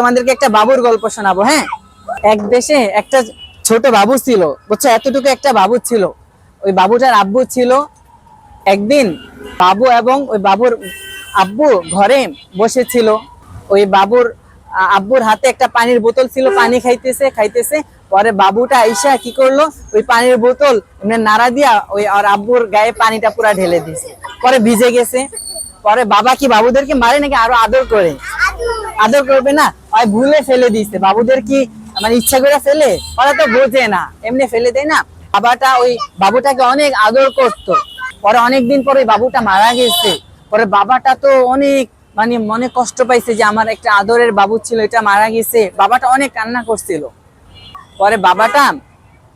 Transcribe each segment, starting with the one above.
তোমাদেরকে একটা বাবুর গল্প শোনাবো হ্যাঁ? এক দেশে একটা ছোট বাবু ছিল, বুঝছ? এতটুকু একটা বাবু ছিল। ওই বাবুটার আব্বু ছিল। একদিন বাবু এবং ওই বাবুর আব্বু ঘরে বসেছিল। ওই বাবুর আব্বুর হাতে একটা পানির বোতল ছিল, পানি খাইতেছে খাইতেছে। পরে বাবুটা আইসা কি করল? ওই পানির বোতল নাড়া দিয়া ওই আর আব্বুর গায়ে পানিটা পুরা ঢেলে দিছে পরে ভিজে গেছে। পরে বাবা কি বাবুদেরকে মারে নাকি আরও আদর করে? আদর করবে না ওই ভুলে ফেলে দিছে বাবুদের কি মানে ইচ্ছা করে ফেলে? ওরা তো বোঝে না, এমনি ফেলে দেয় না। বাবাটা ওই বাবুটাকে অনেক আদর করতো। পরে অনেকদিন পরে বাবুটা মারা গেছে। পরে বাবাটা তো অনেক মানে মনে কষ্ট পাইছে যে আমার একটা আদরের বাবু ছিল, এটা মারা গেছে। বাবাটা অনেক কান্না করছিল। পরে বাবাটা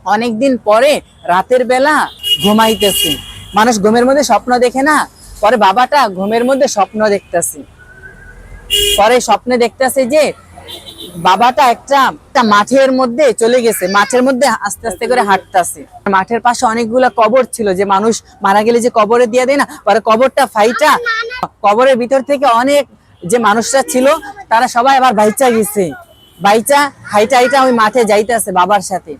অনেকদিন পরে রাতের বেলা ঘুমাইতেছে। মানুষ ঘুমের মধ্যে স্বপ্ন দেখে না, পরে বাবাটা ঘুমের মধ্যে স্বপ্ন দেখতেছে। পরে স্বপ্নে দেখতেছে যে বাবাটা একটা একটা মাঠের মধ্যে চলে গেছে, মাঠের মধ্যে আস্তে আস্তে করে হাঁটতেছে। মাঠের পাশে অনেকগুলো কবর ছিল যে মানুষ মারা গেলে যে কবরে দিয়ে দেয় না, পরে কবরটা ফাইটা, কবরের ভিতর থেকে অনেক যে মানুষরা ছিল, তারা সবাই আবার বাইচা গেছে। বাইচা, হাইটা হাইটা ওই মাঠে যাইতেছে বাবার সাথে।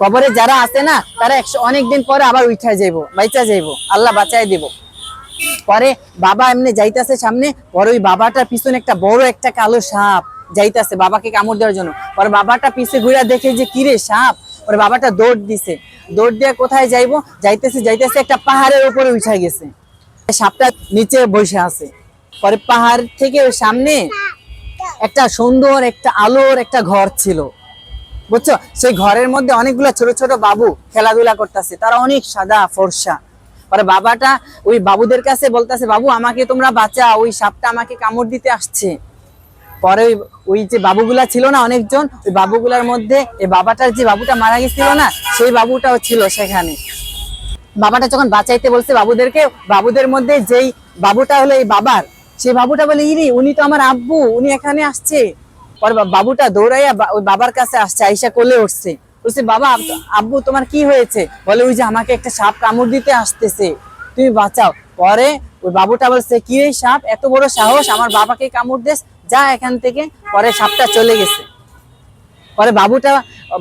কবরে যারা আছে না, তারা একশো অনেক দিন পরে আবার উঠা যাইব, বাইচা যাইব। আল্লাহ বাঁচাই দিব। পরে বাবা এমনি যাইতাছে সামনে, পরে ওই বাবাটার পিছনে একটা বড় একটা কালো সাপ যাইতাছে বাবাকে কামড় দেওয়ার জন্য। পরে বাবাটা পিছে ঘুরে দেখে যে কিরে সাপ। পরে বাবাটা দৌড় দিছে। দৌড় দিয়ে কোথায় যাইবো? যাইতেছে যাইতেছে একটা পাহাড়ের উপরে উঠা গেছে। সাপটা নিচে বসে আছে। পরে পাহাড় থেকে ওই সামনে একটা সুন্দর একটা আলোর একটা ঘর ছিল। বুঝছ? সেই ঘরের মধ্যে অনেকগুলো ছোট ছোট বাবু খেলাধুলা করতেছে। তারা অনেক সাদা ফর্সা। পরে বাবাটা ওই বাবুদের কাছে বলতেছে, বাবু, আমাকে তোমরা বাঁচা ওই সাপটা আমাকে কামড় দিতে আসছে। পরে ওই যে বাবুগুলা ছিল না অনেকজন, ওই বাবুগুলার মধ্যে এই বাবাটার যে বাবুটা মারা গেছিল না, সেই বাবুটাও ছিল সেখানে। বাবাটা যখন বাঁচাইতে বলছে বাবুদেরকে, বাবুদের মধ্যে যেই বাবুটা হলো এই বাবার, সেই বাবুটা বলে, ইরি, উনি তো আমার আব্বু, উনি এখানে আসছে। পরে বাবুটা দৌড়াইয়া ওই বাবার কাছে আসছে, আইসা কোলে উঠছে। বলছে, বাবা, আব্বু, তোমার কি হয়েছে? বলে, ওই যে আমাকে একটা সাপ কামড় দিতে আসতেছে। তুমি বাঁচাও। পরে ওই বাবুটা বলছে, কি রে সাপ? এত বড় সাহস, আমার বাবাকে কামড় দেশ যা এখান থেকে। পরে সাপটা চলে গেছে। পরে বাবুটা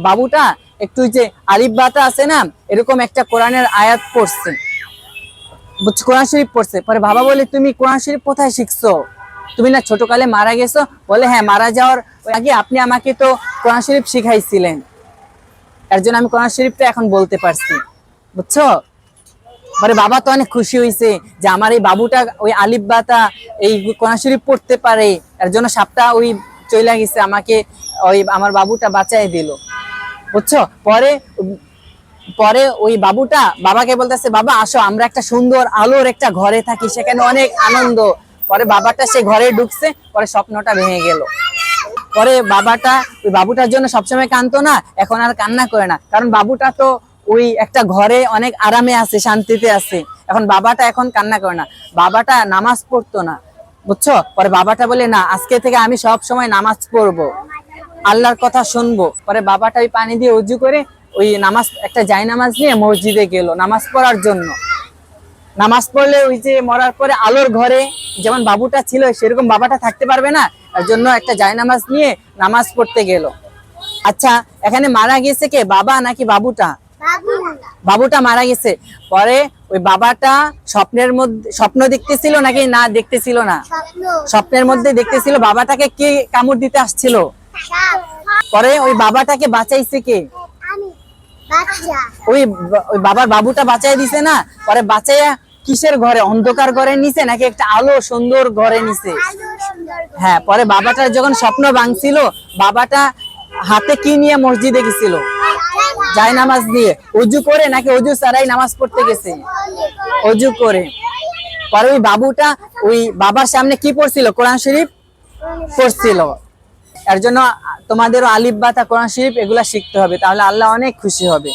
বাবুটা একটু ওই যে আলিফ বাতা আছে না, এরকম একটা কোরআনের আয়াত পড়ছে। কোরআন শরীফ পড়ছে? পরে বাবা বলে, তুমি কোরআন শরীফ কোথায় শিখছো? তুমি না ছোটকালে মারা গেছো? বলে হ্যাঁ মারা যাওয়ার আগে আপনি আমাকে তো কোরআন শরীফ শিখাইছিলেন। এর জন্য আমি কোরআন শরীফটা এখন বলতে পারছি। বুঝছ? মানে বাবা তো অনেক খুশি হয়েছে যে আমার এই বাবুটা, ওই আলিফ বাতা এই কোরআন শরীফ পড়তে পারে। এর জন্য সাপটা ওই চলে গেছে, আমাকে ওই আমার বাবুটা বাঁচাই দিল। বুঝছ? পরে পরে ওই বাবুটা বাবাকে বলতেছে, বাবা, আসো, আমরা একটা সুন্দর আলোর একটা ঘরে থাকি, সেখানে অনেক আনন্দ। পরে বাবাটা সে ঘরে ঢুকছে, পরে স্বপ্নটা ভেঙে গেল। পরে বাবাটা, ওই বাবুটার জন্য সবসময় কানতো না, এখন আর কান্না করে না। কারণ বাবুটা তো ওই একটা ঘরে অনেক আরামে আছে, শান্তিতে আছে। এখন বাবাটা এখন কান্না করে না। বাবাটা নামাজ পড়তো না, বুঝছ? পরে বাবাটা বলে, না, আজকে থেকে আমি সব সময় নামাজ পড়ব। আল্লাহর কথা শুনব। পরে বাবাটা ওই পানি দিয়ে উজু করে ওই নামাজ, একটা জাই নামাজ নিয়ে মসজিদে গেল নামাজ পড়ার জন্য। নামাজ পড়লে ওই যে মরার পরে আলোর ঘরে যেমন বাবুটা ছিল, সেরকম বাবাটা থাকতে পারবে না। জন্য একটা জায় নামাজ নিয়ে নামাজ পড়তে গেল। আচ্ছা এখানে মারা গেছে কে? বাবা নাকি বাবুটা? বাবুটা মারা গেছে। পরে ওই বাবাটা স্বপ্নের মধ্যে, স্বপ্ন দেখতেছিল নাকি না দেখতেছিল না? স্বপ্নের মধ্যে দেখতেছিল, বাবাটাকে কে কামড় দিতে আসছিল? পরে ওই বাবাটাকে বাঁচাইছে কে? ওই ওই বাবার বাবুটা বাঁচাই দিছে না? পরে বাঁচাইয়া কিসের ঘরে? অন্ধকার ঘরে নিছে নাকি একটা আলো সুন্দর ঘরে নিছে? হ্যাঁ পরে বাবাটার যখন স্বপ্ন ভাঙছিল, বাবাটা হাতে কি নিয়ে মসজিদে গেছিল? যায় নামাজ দিয়ে। অজু করে নাকি অজু ছাড়াই নামাজ পড়তে গেছে? অজু করে। পরে ওই বাবুটা, ওই বাবার সামনে কি পড়ছিল? কোরআন শরীফ পড়ছিল। এর জন্য তোমাদেরও আলিফ বাতা কোরআন শরীফ এগুলা শিখতে হবে, তাহলে আল্লাহ অনেক খুশি হবে।